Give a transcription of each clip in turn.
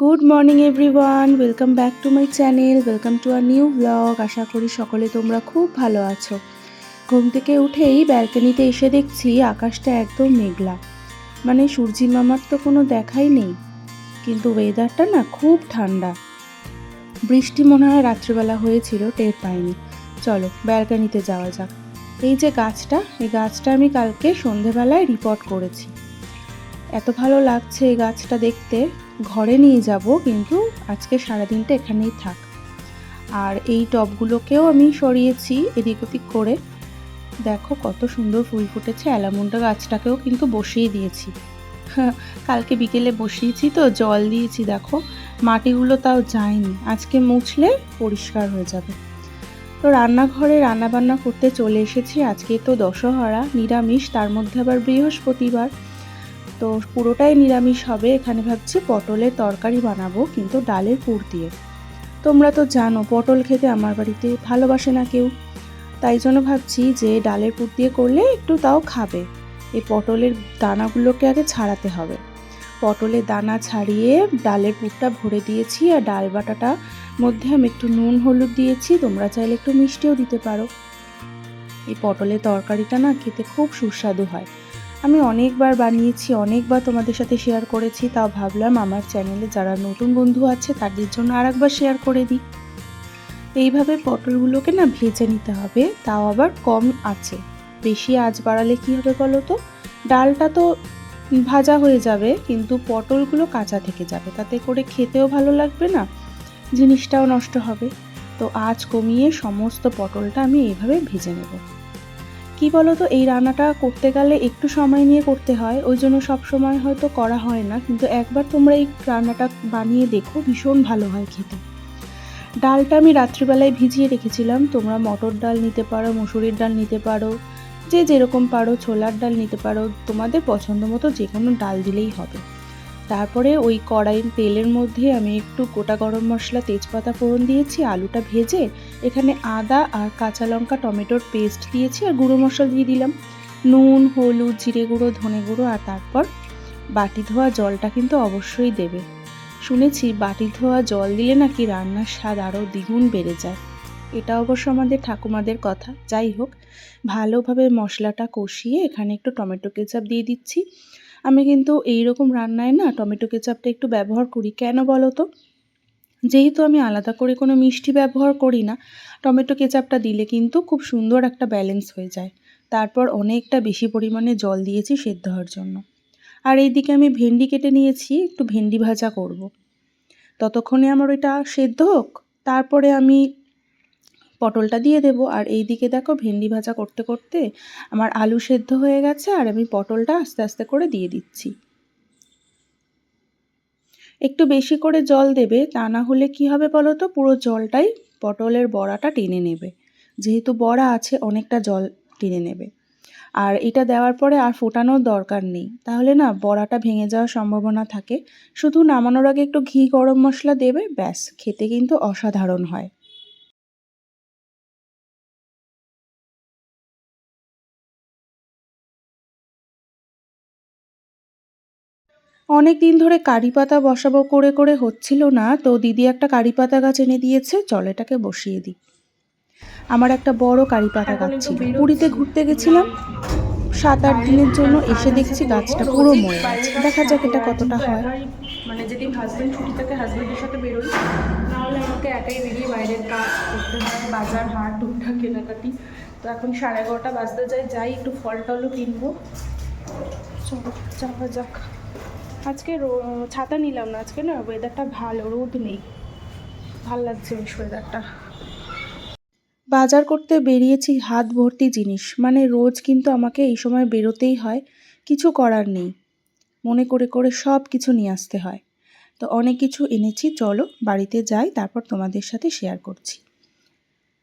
Good morning everyone welcome back to my channel welcome to our new blog আশা করি সকলে তোমরা খুব ভালো আছো। ঘুম থেকে উঠেই ব্যালকনিতে এসে দেখছি আকাশটা একদম মেঘলা। মানে সূর্যি মামার তো কোনো দেখাই নেই। কিন্তু ওয়েদারটা না খুব ঠান্ডা। বৃষ্টি মনে হয় রাত্রিবেলা হয়েছিল, টের পাইনি। চলো, ব্যালকনিতে যাওয়া যাক। এই যে গাছটা, এই গাছটা আমি কালকে সন্ধেবেলায় রিপোর্ট করেছি। এত ভালো লাগছে এই গাছটা দেখতে। ঘরে নিয়ে যাব, কিন্তু আজকে সারাদিনটা এখানেই থাক। আর এই টবগুলোকেও আমি সরিয়েছি এদিক ওদিক করে। দেখো কত সুন্দর ফুল ফুটেছে, অ্যালামুন্ডা গাছটাকেও কিন্তু বসিয়ে দিয়েছি। কালকে বিকেলে বসিয়েছি তো, জল দিয়েছি, দেখো। মাটিগুলো তাও যায়নি, আজকে মুছলে পরিষ্কার হয়ে যাবে। তো রান্নাঘরে রান্নাবান্না করতে চলে এসেছি, আজকে তো দশহরা, নিরামিষ, তার মধ্যে আবার বৃহস্পতিবার। তো পুরোটাই নিরামিষ হবে। এখানে ভাবছি পটলের তরকারি বানাবো, কিন্তু ডালের পুর দিয়ে। তোমরা তো জানো, পটল খেতে আমার বাড়িতে ভালোবাসে না কেউ। তাই জন্য ভাবছি যে ডালের পুর দিয়ে করলে একটু তাও খাবে। এই পটলের দানাগুলোকে আগে ছাড়াতে হবে। পটলের দানা ছাড়িয়ে ডালের পুরটা ভরে দিয়েছি আর ডাল বাটাটা মধ্যে আমি একটু নুন, হলুদ দিয়েছি। তোমরা চাইলে একটু মিষ্টিও দিতে পারো। এই পটলের তরকারিটা না খেতে খুব সুস্বাদু হয়। আমি অনেকবার বানিয়েছি, অনেকবার তোমাদের সাথে শেয়ার করেছি, তাও ভাবলাম আমার চ্যানেলে যারা নতুন বন্ধু আছে, তাদের জন্য আর একবার শেয়ার করে দিই। এইভাবে পটলগুলোকে না ভেজে নিতে হবে, তাও আবার কম আছে। বেশি আঁচ বাড়ালে কী হবে বলো তো? ডালটা তো ভাজা হয়ে যাবে, কিন্তু পটলগুলো কাঁচা থেকে যাবে, তাতে করে খেতেও ভালো লাগবে না, জিনিসটাও নষ্ট হবে। তো আঁচ কমিয়ে সমস্ত পটলটা আমি এইভাবে ভেজে নেব। কি বলো তো এই রান্নাটা করতে গেলে একটু সময় নিয়ে করতে হয়, ওই জন্য সব সময় হয়তো করা হয় না। কিন্তু একবার তোমরা এই রান্নাটা বানিয়ে দেখো, ভীষণ ভালো হয় খেতে। ডালটা আমি রাত্রিবেলায় ভিজিয়ে রেখেছিলাম। তোমরা মটর ডাল নিতে পারো, মুসুরির ডাল নিতে পারো, যে যেরকম পারো, ছোলার ডাল নিতে পারো, তোমাদের পছন্দ মতো যে কোনো ডাল দিলেই হবে। তারপরে ওই কড়াই তেলের মধ্যে আমি একটু গোটা গরম মশলা, তেজপাতা ফোড়ন দিয়েছি, আলুটা ভেজে এখানে আদা আর কাঁচা লঙ্কা, টমেটোর পেস্ট দিয়েছি আর গুঁড়ো মশলা দিয়ে দিলাম। নুন, হলুদ, জিরে গুঁড়ো, ধনে গুঁড়ো আর তারপর বাটি ধোয়া জলটা কিন্তু অবশ্যই দেবে। শুনেছি বাটি ধোয়া জল দিলে নাকি রান্নার স্বাদ আরও দ্বিগুণ বেড়ে যায়। এটা অবশ্য আমাদের ঠাকুমাদের কথা। যাই হোক, ভালোভাবে মশলাটা কষিয়ে এখানে একটু টমেটো কেচাপ দিয়ে দিচ্ছি। আমি কিন্তু এই রকম রান্নায় না টমেটো কেচাপটা একটু ব্যবহার করি। কেন বলো তো? যেহেতু আমি আলাদা করে কোনো মিষ্টি ব্যবহার করি না, টমেটো কেচাপটা দিলে কিন্তু খুব সুন্দর একটা ব্যালেন্স হয়ে যায়। তারপর অনেকটা বেশি পরিমাণে জল দিয়েছি সেদ্ধ হওয়ার জন্য। আর এইদিকে আমি ভেন্ডি কেটে নিয়েছি, একটু ভেন্ডি ভাজা করব। ততক্ষণে আমার ওইটা সেদ্ধ হোক, তারপরে আমি পটলটা দিয়ে দেব। আর এই দিকে দেখো ভেন্ডি ভাজা করতে করতে আমার আলু সেদ্ধ হয়ে গেছে আর আমি পটলটা আস্তে আস্তে করে দিয়ে দিচ্ছি। একটু বেশি করে জল দেবে, তা না হলে কি হবে বলো তো? পুরো জলটাই পটলের বড়াটা টেনে নেবে। যেহেতু বড়া আছে, অনেকটা জল টেনে নেবে। আর এটা দেওয়ার পরে আর ফোটানোর দরকার নেই। তাহলে না, বড়াটা ভেঙে যাওয়ার সম্ভাবনা থাকে। শুধু নামানোর আগে একটু ঘি গরম মশলা দেবে, ব্যাস, খেতে কিন্তু অসাধারণ হয়। অনেক দিন ধরে কারি পাতা বসাবো করে করে হচ্ছিল না, তো দিদি একটা কারি পাতা গাছ এনে দিয়েছে, চল এটাকে বসিয়ে দিই। আমার একটা বড় কারি পাতা গাছ ছিল। পুরীতে ঘুরতে গেছিলাম। সাত আট দিনের জন্য এসে দেখছি গাছটা পুরো মরে গেছে। দেখা যাক এটা কতটা হয়। মানে যেদিন হাজব্যান্ড ছুটি থাকে হাজব্যান্ডের সাথে বেরোই। নাহলে আমাকে একাই বেরিয়ে বাইরের কাজ করতে হয়, বাজার, হাট, টুকটাক কেনাকাটি। তো এখন সাড়ে এগারোটা বাজতে যাই যাই একটু ফল টলও কিনবো। চলো, যাওয়া যাক। আজকে ছাতা নিলাম না, আজকে না ওয়েদারটা ভালো, রোদ নেই। ভালো লাগছে বেশ ওয়েদারটা বাজার করতে বেরিয়েছি হাত ভর্তি জিনিস মানে রোজ কিন্তু আমাকে এই সময় বেরোতেই হয়, কিছু করার নেই। মনে করে করে সব কিছু নিয়ে আসতে হয়। তো অনেক কিছু এনেছি, চলো বাড়িতে যাই, তারপর তোমাদের সাথে শেয়ার করছি।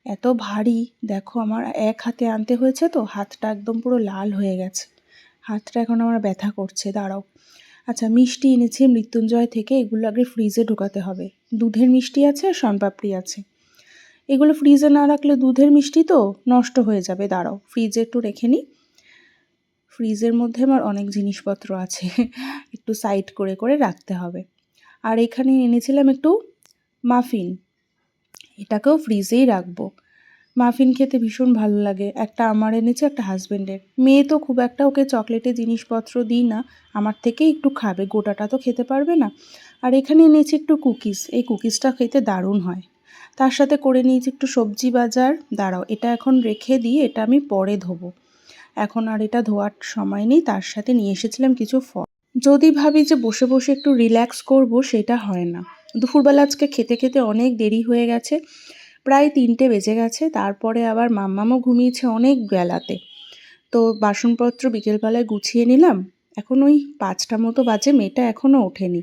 এত ভারী, দেখো আমার এক হাতে আনতে হয়েছে তো, হাতটা একদম পুরো লাল হয়ে গেছে। হাতটা এখন আমার ব্যথা করছে, দাঁড়াও। আচ্ছা মিষ্টি এনেছি, মৃত্যুঞ্জয় থেকে, এগুলো আগে ফ্রিজে ঢোকাতে হবে। দুধের মিষ্টি আছে, আর শনপাপড়ি আছে। এগুলো ফ্রিজে না রাখলে দুধের মিষ্টি তো নষ্ট হয়ে যাবে, দাঁড়াও, ফ্রিজে একটু রেখে নিই ফ্রিজের মধ্যে আমার অনেক জিনিসপত্র আছে, একটু সাইড করে করে রাখতে হবে। আর এখানে এনেছিলাম একটু মাফিন, এটাকেও ফ্রিজেই রাখব। মাফিন খেতে ভীষণ ভালো লাগে। একটা আমার এনেছে, একটা হাজব্যান্ডের মেয়ে তো খুব একটা ওকে চকলেটের জিনিসপত্র দিই না, আমার থেকে একটু খাবে, গোটাটা তো খেতে পারবে না। আর এখানে এনেছি একটু কুকিজ, এই কুকিজটা খেতে দারুণ হয়। তার সাথে করে নিয়েছি একটু সবজি বাজার। দাঁড়াও, এটা এখন রেখে দিয়ে এটা আমি পরে ধোবো। এখন আর এটা ধোয়ার সময় নেই, তার সাথে নিয়ে এসেছিলাম কিছু ফল। যদি ভাবি যে বসে বসে একটু রিল্যাক্স করব, সেটা হয় না। দুপুরবেলা আজকে খেতে খেতে অনেক দেরি হয়ে গেছে। প্রায় তিনটে বেজে গেছে, তারপরে আবার মাম্মামও ঘুমিয়েছে অনেক বেলাতে। তো বাসনপত্র বিকেলবেলায় গুছিয়ে নিলাম, এখন ওই পাঁচটা মতো বাজে, মেয়েটা এখনও ওঠেনি।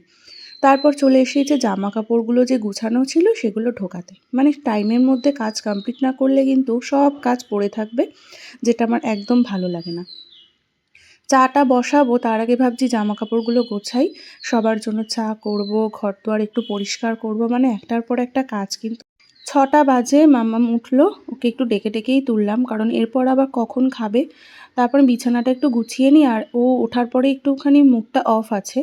তারপর চলে এসেছে জামা কাপড়গুলো যে গুছানো ছিল সেগুলো ঢোকাতে। মানে টাইমের মধ্যে কাজ কমপ্লিট না করলে কিন্তু সব কাজ পড়ে থাকবে, যেটা আমার একদম ভালো লাগে না। চাটা বসাবো, তার আগে ভাবছি জামা কাপড়গুলো গোছাই, সবার জন্য চা করব ঘর দুয়ার একটু পরিষ্কার করব মানে একটার পর একটা কাজ কিন্তু ছটা বাজে মাম্মাম উঠল, ওকে একটু ডেকে ডেকেই তুললাম, কারণ এরপর আবার কখন খাবে? তারপর বিছানাটা একটু গুছিয়ে নিই আর ও ওঠার পরে একটুখানি মুখটা অফ আছে।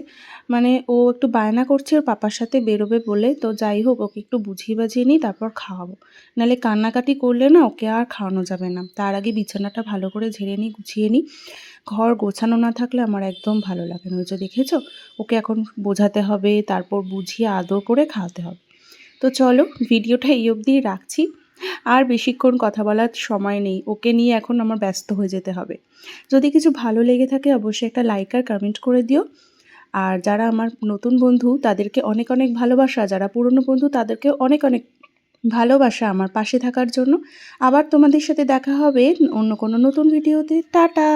মানে ও একটু বায়না করছে, ওর পাপার সাথে বেরোবে বলে, তো যাই হোক, ওকে একটু বুঝিয়ে বাজিয়ে নিই তারপর খাওয়াবো। নাহলে কান্নাকাটি করলে না, ওকে আর খাওয়ানো যাবে না। তার আগে বিছানাটা ভালো করে ঝেড়ে নিই গুছিয়ে নিই ঘর গোছানো না থাকলে আমার একদম ভালো লাগে না। ওই যে দেখেছ? ওকে এখন বোঝাতে হবে, তারপর বুঝিয়ে আদর করে খাওয়াতে হবে। তো চলো ভিডিওটা এই অবধিই রাখছি। আর বেশিক্ষণ কথা বলার সময় নেই। ওকে নিয়ে এখন আমার ব্যস্ত হয়ে যেতে হবে। যদি কিছু ভালো লেগে থাকে অবশ্যই একটা লাইক আর কমেন্ট করে দিও। আর যারা আমার নতুন বন্ধু, তাদেরকে অনেক অনেক ভালোবাসা। যারা পুরনো বন্ধু, তাদেরকে অনেক অনেক ভালোবাসা আমার পাশে থাকার জন্য। আবার তোমাদের সাথে দেখা হবে অন্য কোনো নতুন ভিডিওতে। টাটা!